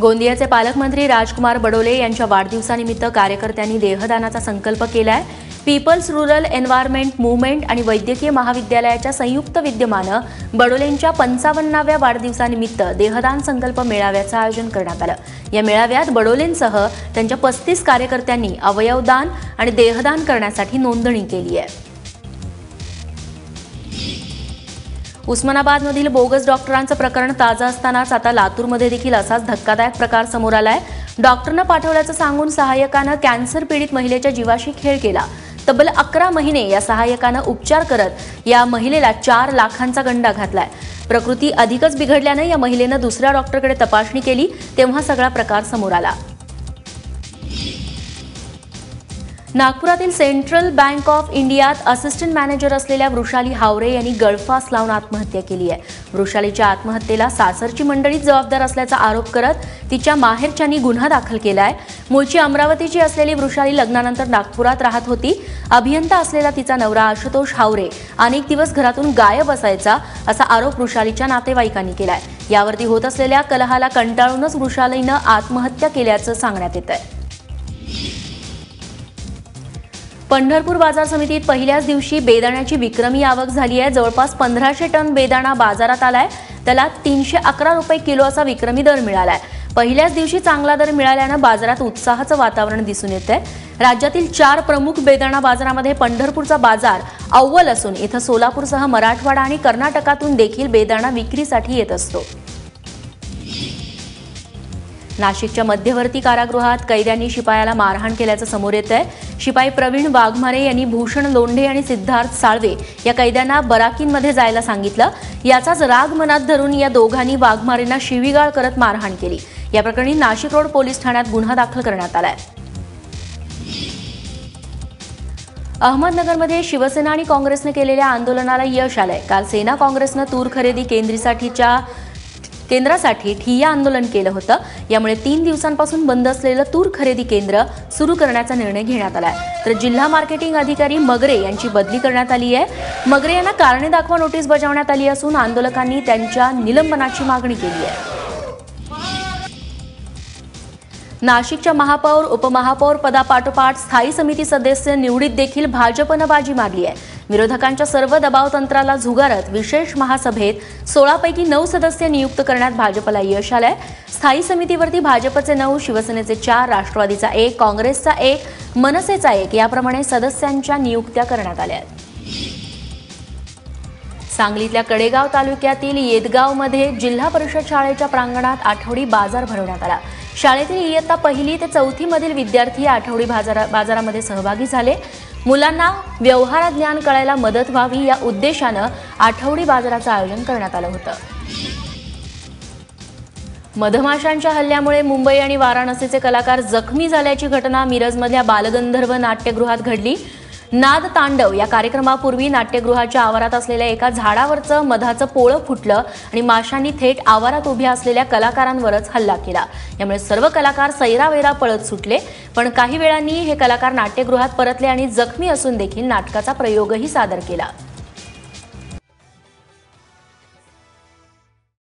गोंदियाचे पालकमंत्री राजकुमार बडोले यांच्या वाढदिवसानिमित्त कार्यकर्त्यांनी देहदानाचा संकल्प केलाय. पीपल्स रुरल एन्व्हायरमेंट मुवमेंट आणि वैद्यकीय महाविद्यालयाच्या संयुक्त विद्यमानं बडोलेंच्या पंचावन्नाव्या वाढदिवसानिमित्त देहदान संकल्प मेळाव्याचं आयोजन करण्यात आलं. या मेळाव्यात बडोलेंसह त्यांच्या पस्तीस कार्यकर्त्यांनी अवयवदान आणि देहदान करण्यासाठी नोंदणी केली आहे. उस्मानाबादमधील बोगस डॉक्टरांचं प्रकरण ताजं असतानाच आता लातूरमध्ये देखील असाच धक्कादायक प्रकार समोर आलाय. डॉक्टरनं पाठवल्याचं सांगून सहाय्यकानं कॅन्सर पीडित महिलेच्या जीवाशी खेळ केला. तब्बल अकरा महिने या सहाय्यकानं उपचार करत या महिलेला चार लाखांचा गंडा घातलाय. प्रकृती अधिकच बिघडल्यानं या महिलेनं दुसऱ्या डॉक्टरकडे तपासणी केली तेव्हा सगळा प्रकार समोर आला. नागपुरातील सेंट्रल बँक ऑफ इंडियात असिस्टंट मॅनेजर असलेल्या वृषाली हावरे यांनी गळफास लावून आत्महत्या केली आहे. वृषालीच्या आत्महत्येला सासरची मंडळीच जबाबदार असल्याचा आरोप करत तिच्या माहेरच्यांनी गुन्हा दाखल केला आहे मूळची अमरावतीची असलेली वृषाली लग्नानंतर नागपुरात राहत होती. अभियंता असलेला तिचा नवरा आशुतोष हावरे अनेक दिवस घरातून गायब असायचा असा आरोप वृषालीच्या नातेवाईकांनी केलाय. यावरती होत असलेल्या कलहाला कंटाळूनच वृषालीनं आत्महत्या केल्याचं सांगण्यात येत आहे पंढरपूर बाजार समितीत पहिल्याच दिवशी बेदाण्याची विक्रमी आवक झाली आहे. जवळपास पंधराशे टन बेदाणा बाजारात आलाय. त्याला तीनशे अकरा रुपये किलो असा विक्रमी दर मिळालाय. पहिल्याच दिवशी चांगला दर मिळाल्यानं बाजारात उत्साहाचं वातावरण दिसून येत आहे राज्यातील चार प्रमुख बेदाणा बाजारामध्ये पंढरपूरचा बाजार अव्वल असून इथं सोलापूरसह मराठवाडा आणि कर्नाटकातून देखील बेदाणा विक्रीसाठी येत असतो. नाशिकच्या मध्यवर्ती कारागृहात कैद्यांनी शिपायाला मारहाण केल्याचं समोर येत आहे शिपाई प्रवीण वाघमारे यांनी भूषण लोंढे आणि सिद्धार्थ साळवे या कैद्यांना बराकींमध्ये जायला सांगितलं. याचाच राग मनात धरून या दोघांनी वाघमारेंना शिवीगाळ करत मारहाण केली. या प्रकरणी नाशिक रोड पोलीस ठाण्यात गुन्हा दाखल करण्यात आलाय. अहमदनगरमध्ये शिवसेना आणि काँग्रेसनं केलेल्या आंदोलनाला यश आलंय. काल सेना काँग्रेसनं तूर खरेदी केंद्रीसाठीच्या केंद्रासाठी ठिय्या आंदोलन केलं होतं. यामुळे तीन दिवसांपासून बंद असलेलं तूर खरेदी केंद्र सुरू करण्याचा निर्णय घेण्यात आलाय. तर जिल्हा मार्केटिंग अधिकारी मगरे यांची बदली करण्यात आली आहे. मगरे यांना कारणे दाखवा नोटीस बजावण्यात आली असून आंदोलकांनी त्यांच्या निलंबनाची मागणी केली आहे. नाशिकच्या महापौर उपमहापौर पदापाठोपाठ स्थायी समिती सदस्य निवडीत देखील भाजपनं बाजी मारली आहे. विरोधकांच्या सर्व दबाव तंत्राला झुगारत विशेष महासभेत सोळापैकी नऊ सदस्य नियुक्त करण्यात भाजपला यश आलंय. स्थायी समितीवरती भाजपचे नऊ शिवसेनेचे चार राष्ट्रवादीचा एक काँग्रेसचा एक मनसेचा एक याप्रमाणे सदस्यांच्या नियुक्त्या करण्यात आल्या आहेत. सांगलीतल्या कडेगाव तालुक्यातील येदगावमध्ये जिल्हा परिषद शाळेच्या प्रांगणात आठवडी बाजार भरवण्यात आला. शाळेतील इयत्ता पहिली ते चौथी मधील विद्यार्थी या आठवडी बाजारा बाजारामध्ये सहभागी झाले. मुलांना व्यवहार ज्ञान कळायला मदत व्हावी या उद्देशानं आठवडी बाजाराचं आयोजन करण्यात आलं होतं. मधमाशांच्या हल्ल्यामुळे मुंबई आणि वाराणसीचे कलाकार जखमी झाल्याची घटना मिरजमधल्या बालगंधर्व नाट्यगृहात घडली. नाद तांडव या कार्यक्रमापूर्वी नाट्यगृहाच्या आवारात असलेल्या एका झाडावरचं मधाचं पोळं फुटलं आणि माशांनी थेट आवारात उभ्या असलेल्या कलाकारांवरच हल्ला केला. यामुळे सर्व कलाकार सैरावेरा पळत सुटले. पण काही वेळांनी हे कलाकार नाट्यगृहात परतले आणि जखमी असून देखील नाटकाचा प्रयोगही सादर केला.